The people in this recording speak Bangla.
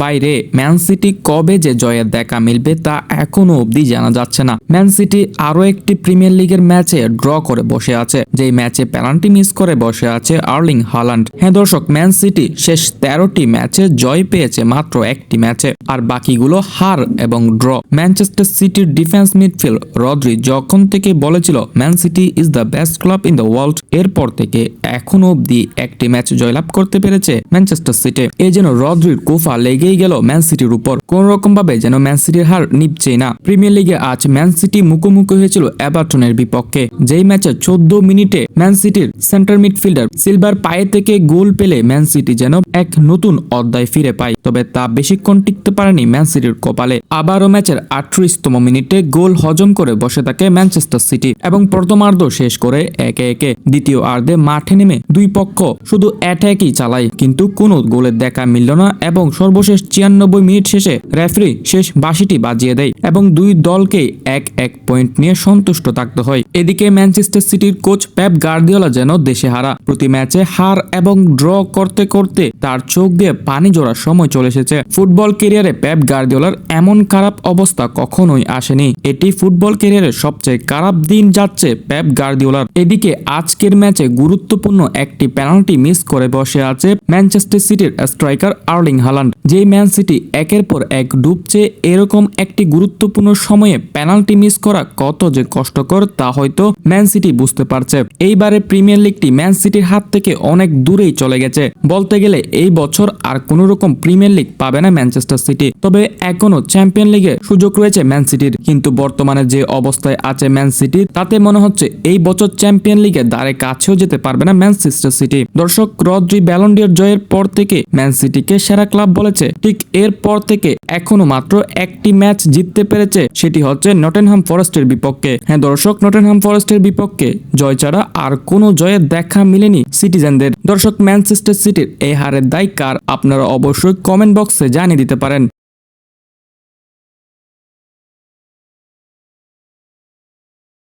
বাইরে। ম্যান সিটি কবে যে জয়ের দেখা মিলবে তা এখনও অবধি জানা যাচ্ছে না। ম্যান সিটি আরও একটি প্রিমিয়ার লিগের ম্যাচে ড্র করে বসে আছে। যেই ম্যাচে পেনাল্টি মিস করে বসে আছে আর্লিং হালান্ড। হ্যাঁ দর্শক, ম্যান সিটি শেষ তেরোটি ম্যাচে জয় পেয়েছে মাত্র একটি ম্যাচে। আর বাকিগুলো হার এবং ড্র। ম্যানচেস্টার সিটির ডিফেন্স মিডফিল্ড রদ্রি যখন থেকে বলেছিল, Man City is the best club in the world, এরপর থেকে এখনও অবধি একটি ম্যাচ জয়লাভ করতে পেরেছে ম্যানচেস্টার সিটি। এই যেন রদ্রির কুফা লেগেই গেল ম্যান সিটির উপর। কোন রকম ভাবে যেন ম্যান সিটির হার নিপছেই না। প্রিমিয়ার লিগে আজ ম্যান সিটি মুখোমুখি হয়েছিল এভারটনের বিপক্ষে। যেই ম্যাচে চোদ্দ মিনিটে ম্যান সিটির সেন্টার মিডফিল্ডার সিলভার পায়ে থেকে গোল পেলে ম্যান সিটি যেন এক নতুন অধ্যায় ফিরে পায়। তবে তা বেশিক্ষণ টিকতে পারেনি ম্যান সিটির কপালে। আবারও ম্যাচের আটত্রিশতম মিনিটে গোল হজম করে বসে থাকে ম্যানচেস্টার সিটি এবং প্রথমার্ধ শেষ করে একে একে। দ্বিতীয় আর্ধে মাঠে নেমে দুই পক্ষ শুধু অ্যাটাকই চালায়, কিন্তু কোনো গোলের দেখা মিলল না এবং সর্বশেষ ছিয়ানব্বই মিনিট শেষে রেফারি শেষ বাসিটি বাজিয়ে দেয় এবং দুই দলকে এক এক পয়েন্ট নিয়ে সন্তুষ্ট থাকতে হয়। এদিকে ম্যানচেস্টার সিটির কোচ প্যাপ গার্দিওলা যেন দেশে হারা। প্রতি ম্যাচে হার এবং ড্র করতে করতে তার চোখ দিয়ে পানি জোড়ার সময় চলে এসেছে। ফুটবল কেরিয়ারে প্যাপ গার্দিওলার এমন খারাপ অবস্থা কখনোই আসেনি। এটি ফুটবল কেরিয়ারের সবচেয়ে খারাপ দিন যাচ্ছে প্যাপ গার্দিওলার। এদিকে আজকের ম্যাচে গুরুত্বপূর্ণ একটি পেনাল্টি মিস করে বসে আছে ম্যানচেস্টার সিটির স্ট্রাইকার আর্লিং হালান্ড যেই ম্যান সিটি একের পর এক ডুবছে এরকম একটি গুরুত্বপূর্ণ সময়ে পেনাল্টি মিস করা কত যে কষ্টকর তা হয়তো ম্যান সিটি বুঝতে পারছে। এইবারে প্রিমিয়ার লিগটি ম্যান সিটির হাত থেকে অনেক দূরেই চলে গেছে। বলতে গেলে এই বছর আর কোনো রকম প্রিমিয়ার লিগ পাবে না ম্যানচেস্টার সিটি। তবে এখনও চ্যাম্পিয়ন লিগে সুযোগ রয়েছে ম্যান সিটির। কিন্তু বর্তমানে যে অবস্থায় আছে ম্যান সিটির তাতে মনে হচ্ছে এই বছর চ্যাম্পিয়ন লিগে দ্বারে কাছেও যেতে পারবে না ম্যানচেস্টার সিটি। দর্শক, রদ্রি ব্যালন্ডিয়ার জয়ের পর থেকে ম্যান সিটিকে সেরা ক্লাব বলেছে ঠিক এরপর থেকে এখনও মাত্র একটি ম্যাচ জিততে পেরেছে, সেটি হচ্ছে নটেনহাম ফরেস্টের বিপক্ষে। হ্যাঁ দর্শক, নটেনহাম ফরেস্টের বিপক্ষে জয় ছাড়া আর কোনো জয়ের দেখা মিলেনি সিটিজেনদের। দর্শক, ম্যানচেস্টার সিটির এই হারের দায় কার? আপনারা অবশ্যই কমেন্ট বক্সে জানিয়ে দিতে পারেন।